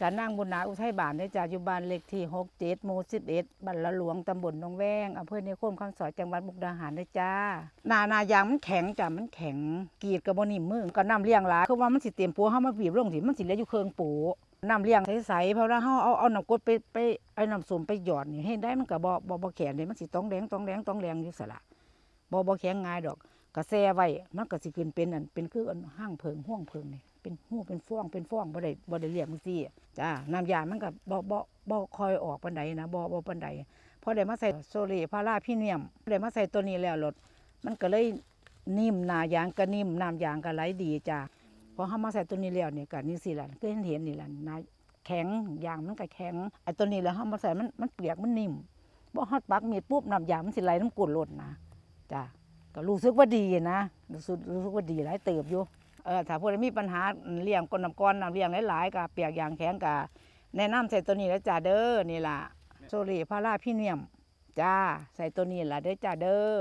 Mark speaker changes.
Speaker 1: จานั่งบุญนาอุทัยบานได้จากอยู่บ้านเลขที่หกเจ็ดหมู่สิบเอ็ดบ้านละหลวงตำบลหนองแวงอำเภอเนคมคำสอยจังหวัดมุกดาหารได้จ้าหนานายางมันแข็งจ้ะมันแข็งกรีดกับบนิ่มมือก็น้ำเลี้ยงหลายคือว่ามันสิเตรียมปูเฮามาบีบลงสิมันสิเหลืออยู่เครื่องปูน้ำเลี้ยงใสๆเพราะว่าเฮาเอาเอาน้ำกดไปไปเอาน้ำส้มไปหยอดนี่ให้ได้มันก็บ่บ่บ่แข็งเลยมันสิต้องแดงต้องแดงต้องแดงอยู่สละบ่บ่แข็งง่ายดอก กระแซไว้มันก็สิขึ้นเป็นอันเป็นคืออันห้างเพิงห้วงเพิงนี่เป็นหูเป็นฟ้องเป็นฟ้องบ่ได้บ่ได้เรียกจังซี่จ้าน้ำยามันก็บ่บ่บ่คอยออกปานใดนะบ่บ่ปานใดพอได้มาใส่โซเลพาราพรีเมียมได้มาใส่ตัวนี้แล้วรถมันก็เลยนิ่มหน้ายางก็นิ่มน้ำยางก็ไหลดีจ้าพอเฮามาใส่ตัวนี้แล้วเนี่ยก็นี่สิล่ะก็เห็นเห็นนี่ล่ะนะแข็งยางมันก็แข็งไอ้ตัวนี้แล้วเฮามาใส่มันมันเปียกมันนิ่มบ่ฮอดปักมีดปุ๊บน้ำยางมันสิไหลน้ำกรดลดนะจ้า ก็รู้สึกว่าดีนะรู้สึกรู้สึกว่าดีหลายเติบอยู่เออถ้าพวกมีปัญหาเลี้ยงก้นน้ำก้อนน้ำเลี้ยงหลายๆกับเปียกยางแข็งกับแนะนำใส่ตัวนี้แล้วจ้าเด้อนี่ล่ะโซลีพาราพี่เนียมจ้าใส่ตัวนี้ล่ะเด้อจ้าเด้อ